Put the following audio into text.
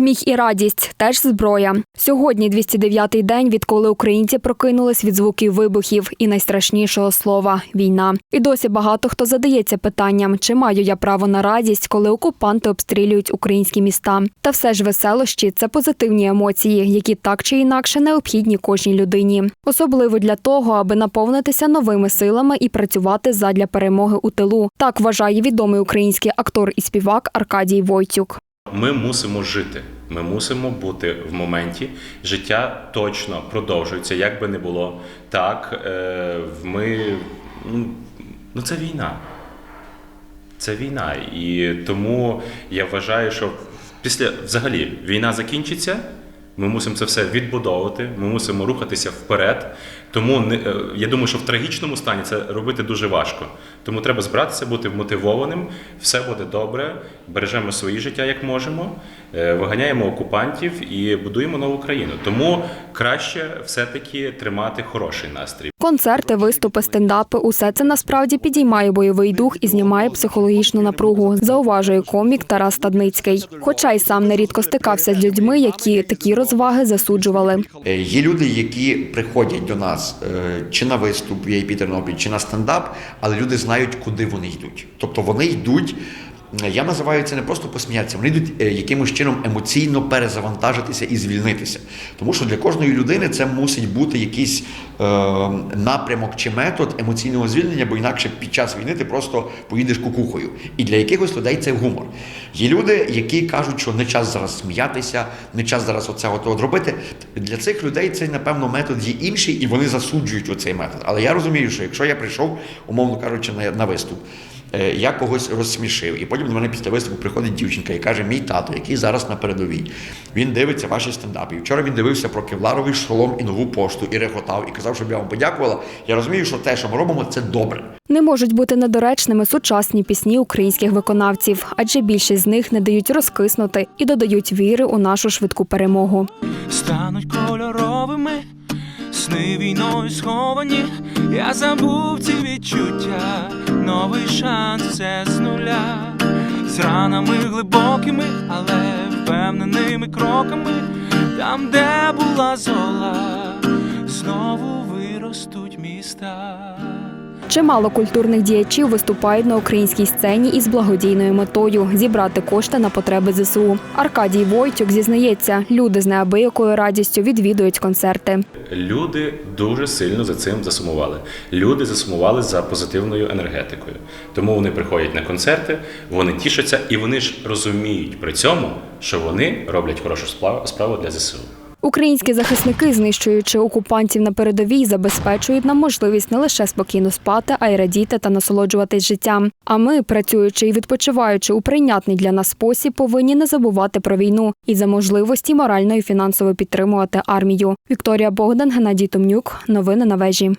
Сміх і радість теж зброя. Сьогодні 209-й день, відколи українці прокинулись від звуків вибухів і найстрашнішого слова війна. І досі багато хто задається питанням, чи маю я право на радість, коли окупанти обстрілюють українські міста. Та все ж веселощі це позитивні емоції, які так чи інакше необхідні кожній людині, особливо для того, аби наповнитися новими силами і працювати задля перемоги у тилу. Так вважає відомий український актор і співак Аркадій Войтюк. Ми мусимо жити. Ми мусимо бути в моменті. Життя точно продовжується, як би не було. Так, е, ми. Ну, ну це війна. Це війна. І тому я вважаю, що після взагалі війна закінчиться. Ми мусимо це все відбудовувати, ми мусимо рухатися вперед. Тому не, е, я думаю, що в трагічному стані це робити дуже важко. Тому треба збиратися, бути вмотивованим, все буде добре, бережемо свої життя як можемо, е, виганяємо окупантів і будуємо нову країну. Тому краще все-таки тримати хороший настрій. Концерти, виступи, стендапи усе це насправді підіймає бойовий дух і знімає психологічну напругу. Зауважує комік Тарас Стадницький. Хоча й сам нерідко стикався з людьми, які такі розваги засуджували. Е, Є люди, які приходять до нас е, чи на виступ VIP Тернопіль, чи на стендап, але люди знають, куди вони йдуть. Тобто вони йдуть. Я називаю це не просто посміятися, вони йдуть е, якимось чином емоційно перезавантажитися і звільнитися. Тому що для кожної людини це мусить бути якийсь е, напрямок чи метод емоційного звільнення, бо інакше під час війни ти просто поїдеш кукухою. І для якихось людей це гумор. Є люди, які кажуть, що не час зараз сміятися, не час зараз оце от робити. Для цих людей цей, напевно, метод є інший, і вони засуджують оцей метод. Але я розумію, що якщо я прийшов, умовно кажучи, на, на виступ. Е, Я когось розсмішив, і потім до мене після виступу приходить дівчинка і каже: мій тато, який зараз на передовій, він дивиться ваші стендапи. І вчора він дивився про кевларовий шолом і нову пошту і реготав, і казав, щоб я вам подякувала. Я розумію, що те, що ми робимо, це добре. Не можуть бути недоречними сучасні пісні українських виконавців, адже більшість з них не дають розкиснути і додають віри у нашу швидку перемогу. стануть кольоровими, сни війною сховані, я забув ці відчуття, новий шанс все з нуля, з ранами глибокими, але впевненими кроками, там, де була зола, знову виростуть міста. Чимало культурних діячів виступають на українській сцені із благодійною метою зібрати кошти на потреби ЗСУ. Аркадій Войтюк зізнається, люди з неабиякою радістю відвідують концерти. Люди дуже сильно за цим засумували. Люди засумували за позитивною енергетикою. Тому вони приходять на концерти, вони тішаться і вони ж розуміють при цьому, що вони роблять хорошу справу- для ЗСУ. Українські захисники, знищуючи окупантів на передовій, забезпечують нам можливість не лише спокійно спати, а й радіти та насолоджуватись життям. А ми, працюючи і відпочиваючи у прийнятний для нас спосіб, повинні не забувати про війну і за можливості морально і фінансово підтримувати армію. Вікторія Богдан, Геннадій Томнюк. Новини на вежі.